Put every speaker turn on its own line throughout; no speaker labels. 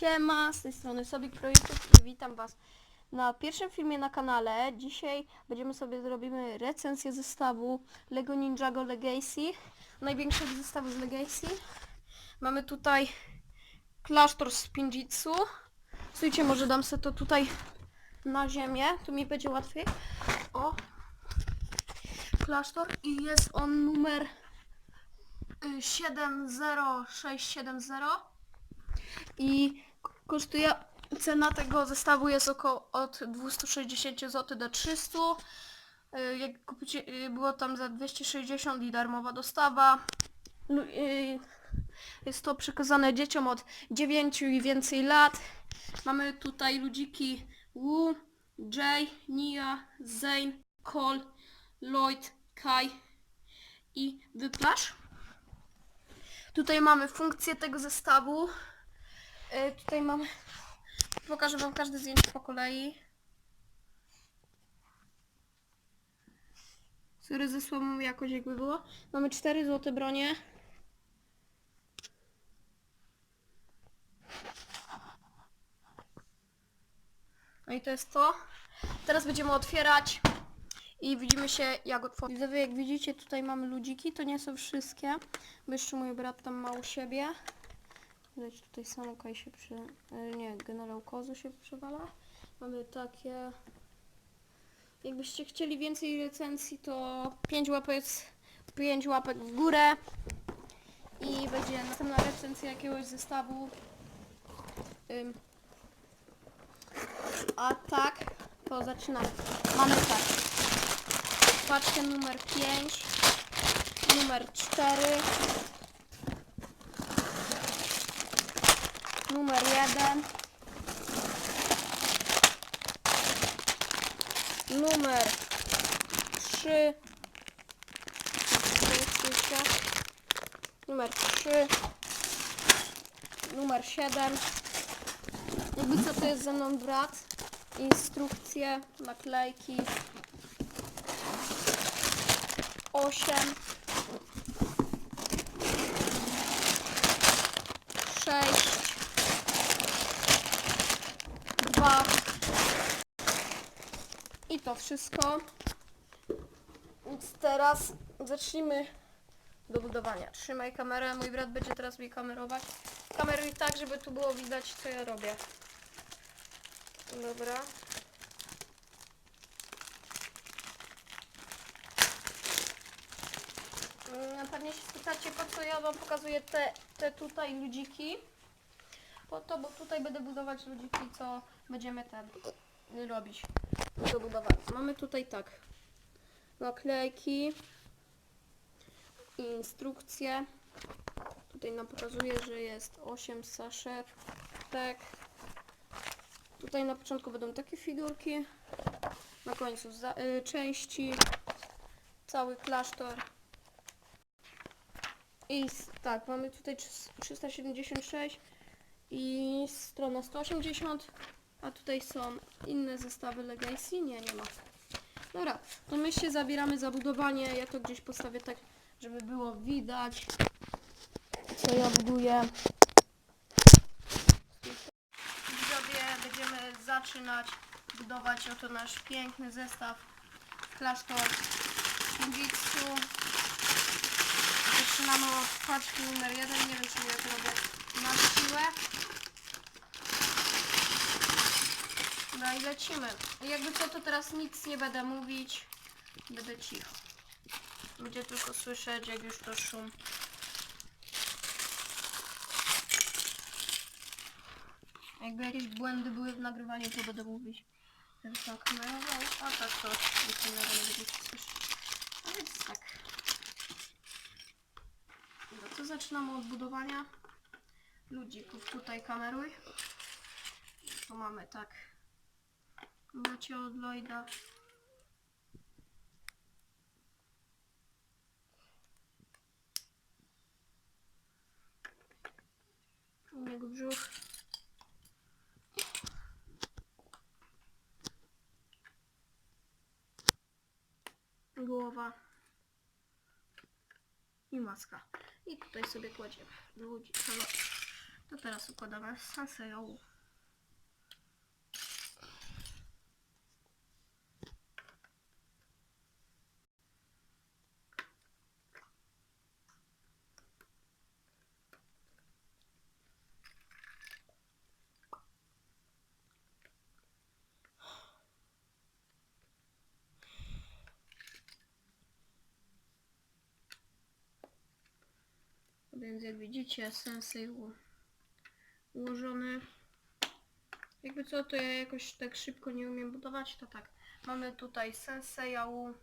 Siema, z tej strony Sobik Projektów i witam Was na pierwszym filmie na kanale. Dzisiaj będziemy sobie zrobimy recenzję zestawu Lego Ninjago Legacy, największego zestawu z Legacy. Mamy tutaj klasztor z Pinjitsu. Słuchajcie, może dam sobie to tutaj na ziemię, tu mi będzie łatwiej. O, klasztor i jest on numer y, 70670 i k- kosztuje cena tego zestawu jest około od 260 zł do 300 Y, jak kupicie y, było tam za 260 i darmowa dostawa. Lu- y, jest to przekazane dzieciom od 9 i więcej lat. Mamy tutaj ludziki Wu, Jay, Nia, Zane, Cole, Lloyd, Kai i Wyplasz. Tutaj mamy funkcję tego zestawu. E, tutaj mamy. Pokażę wam każde zdjęcie po kolei. Sorry ze słabą jakość jakby było. Mamy cztery złote bronie. No i to jest to. Teraz będziemy otwierać i widzimy się jak otworzyć. Widzowie, jak widzicie tutaj mamy ludziki, to nie są wszystkie, bo jeszcze mój brat tam ma u siebie. Widać tutaj samokaj się przy... e, nie, generał Kozu się przewala. Mamy takie... Jakbyście chcieli więcej recenzji, to 5 łapek, 5 łapek w górę i będzie następna recenzja jakiegoś zestawu. Ym. A tak, to zaczynamy. Mamy tak. Paczkę numer 5, numer 4, numer 1, numer 3, numer 3, numer 7. Jakby co to jest ze mną brat, instrukcje, naklejki, 8 6 2 i to wszystko. Więc teraz zacznijmy do budowania. Trzymaj kamerę, mój brat będzie teraz mi kamerować. Kameruj tak, żeby tu było widać co ja robię. Dobra. Mm, Pewnie się spytacie, po co ja wam pokazuję te, te tutaj ludziki. Po to, bo tutaj będę budować ludziki, co będziemy ten y, robić do. Mamy tutaj tak naklejki, instrukcje. Tutaj nam pokazuje, że jest 8 saszetek. Tutaj na początku będą takie figurki. Na końcu y, części. Cały klasztor. I tak, mamy tutaj trz- 376 i strona 180, a tutaj są inne zestawy Legacy. Nie, nie ma. Dobra, to my się zabieramy za budowanie. Ja to gdzieś postawię tak, żeby było widać, co ja buduję. Widzowie, będziemy zaczynać budować oto nasz piękny zestaw klasztor Ninjitsu. Zaczynamy od paczki numer jeden. Nie wiem, czy ja to robię na siłę. No i lecimy. Jakby co, to teraz nic nie będę mówić. Będę cicho. Będzie tylko słyszeć, jak już to szum. Jakby jakieś błędy były w nagrywaniu, to będę mówić. tak kamerował, a tak to nie będziecie słyszeć. A więc tak. Dobra, to zaczynamy od budowania ludzików. Tutaj kameruj. Tu mamy tak. Macie od Lloyda. Jego brzuch. Głowa. I maska. I tutaj sobie kładziemy ludzi. To teraz układamy Sanseyo. Więc jak widzicie, Sensei u- ułożony. Jakby co, to ja jakoś tak szybko nie umiem budować, to tak. Mamy tutaj Sensei'a u...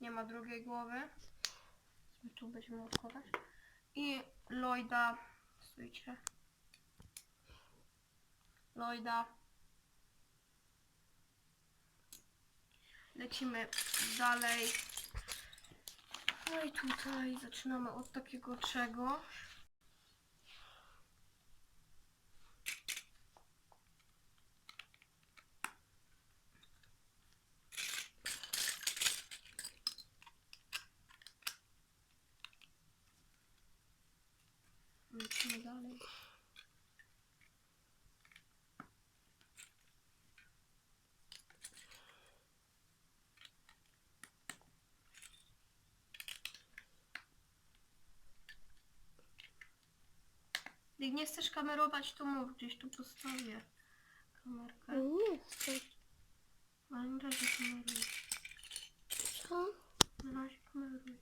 Nie ma drugiej głowy. My tu będziemy odkładać. I Lloyda. Stójcie. Lloyda. Lecimy dalej. No i tutaj zaczynamy od takiego czegoś. Lecimy dalej. Jak nie chcesz kamerować, to mów, gdzieś tu postawię kamerkę.
Nie chcę.
Ale na razie kameruj.
Co?
Na razie kameruj.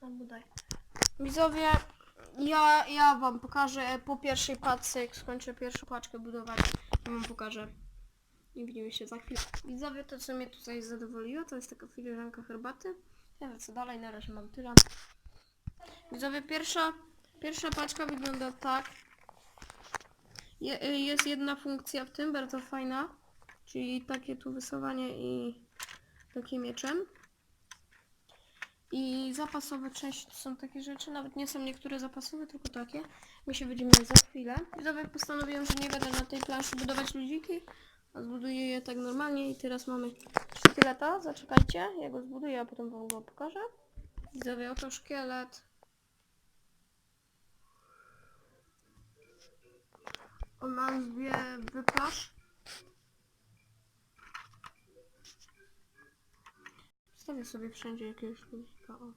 Albo daj. Widzowie, ja, ja wam pokażę po pierwszej paczce, jak skończę pierwszą paczkę budować, ja wam pokażę. I widzimy się za chwilę. Widzowie, to co mnie tutaj zadowoliło, to jest taka filiżanka herbaty. Ja wiem co dalej, na razie mam tyle. Widzowie, pierwsza, pierwsza paczka wygląda tak. Je, y, jest jedna funkcja w tym, bardzo fajna. Czyli takie tu wysuwanie i takie mieczem. I zapasowe części to są takie rzeczy, nawet nie są niektóre zapasowe, tylko takie. My się będziemy za chwilę. Widzowie postanowiłem, że nie będę na tej planszy budować ludziki, a zbuduję je tak normalnie i teraz mamy szkieleta. Zaczekajcie, ja go zbuduję, a potem wam go pokażę. Widzowie, oto szkielet. O nazwie Wyplasz. Wstawię sobie wszędzie jakiegoś ludzika. O.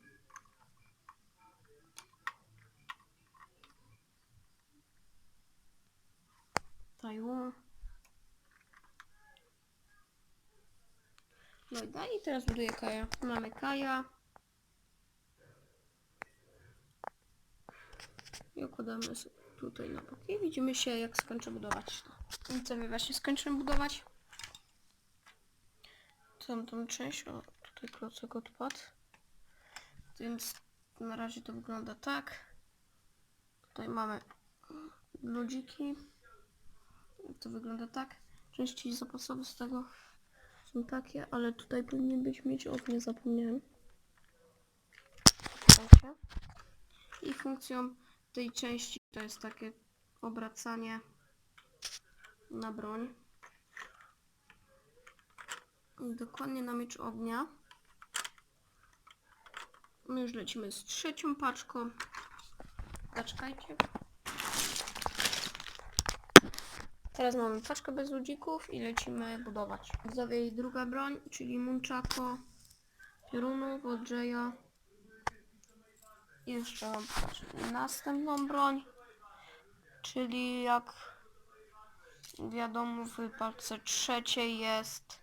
No i dalej teraz buduję Kaja. Mamy Kaja. I układamy sobie tutaj na bok. I widzimy się jak skończę budować to. I co my właśnie skończymy budować? Tą tą część, o tutaj klocek odpadł. Więc na razie to wygląda tak. Tutaj mamy ludziki. To wygląda tak. Części zapasowe z tego są takie, ale tutaj powinien być mieć ognie, zapomniałem. Czekajcie. I funkcją tej części to jest takie obracanie na broń. Dokładnie na miecz ognia. My już lecimy z trzecią paczką. Zaczekajcie. Teraz mamy paczkę bez ludzików i lecimy budować. Widzowie druga broń, czyli Munchako, piorunów od Jaya. Jeszcze mam następną broń, czyli jak wiadomo w paczce trzeciej jest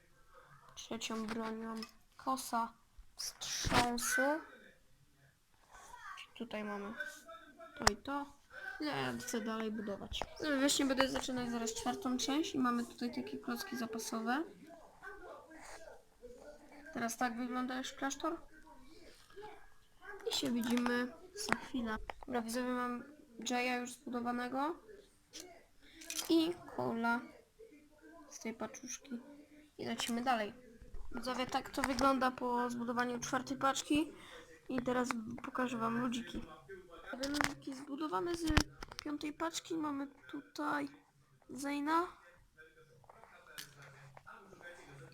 trzecią bronią kosa wstrząsu. Tutaj mamy to i to. Ja chcę dalej budować. No, Właśnie będę zaczynać zaraz czwartą część i mamy tutaj takie klocki zapasowe. Teraz tak wygląda już klasztor. I się widzimy za chwilę. Dobra, widzowie mam Jaya już zbudowanego. I kola z tej paczuszki. I lecimy dalej. Widzowie, tak to wygląda po zbudowaniu czwartej paczki. I teraz pokażę wam ludziki. Ludziki zbudowane z piątej paczki. Mamy tutaj Zejna.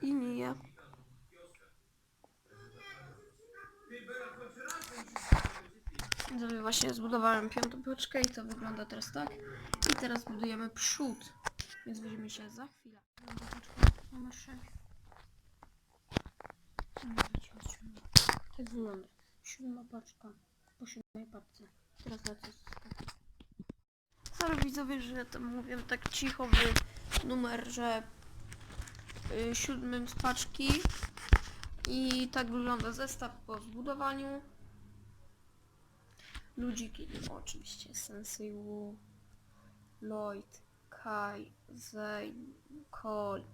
I Miję. Widzowie, właśnie zbudowałem piątą paczkę i to wygląda teraz tak. I teraz budujemy przód. Więc widzimy się za chwilę. Numer 6. Tak wygląda. Siódma paczka. Po siódmej paczce. Teraz lecę z. Sorry widzowie, że to mówię tak cicho w numerze y, siódmym z paczki. I tak wygląda zestaw po zbudowaniu. Ludziki, no oczywiście Sensei Wu, Lloyd, Kai, Zane, Cole,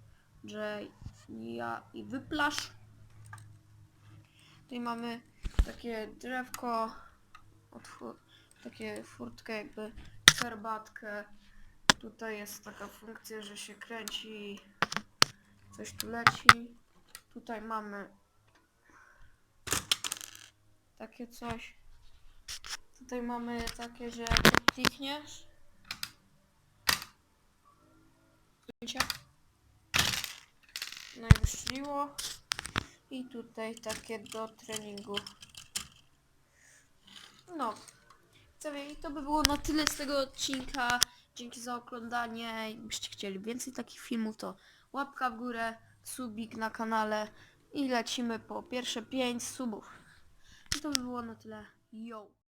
Jay, ja i Wyplasz. Tutaj mamy takie drzewko, takie furtkę jakby, herbatkę. Tutaj jest taka funkcja, że się kręci, coś tu leci. Tutaj mamy takie coś. Tutaj mamy takie, że klikniesz. No i wystrzeliło. I tutaj takie do treningu. No. I to by było na tyle z tego odcinka. Dzięki za oglądanie. Jakbyście chcieli więcej takich filmów, to łapka w górę, subik na kanale i lecimy po pierwsze 5 subów. I to by było na tyle. Yo!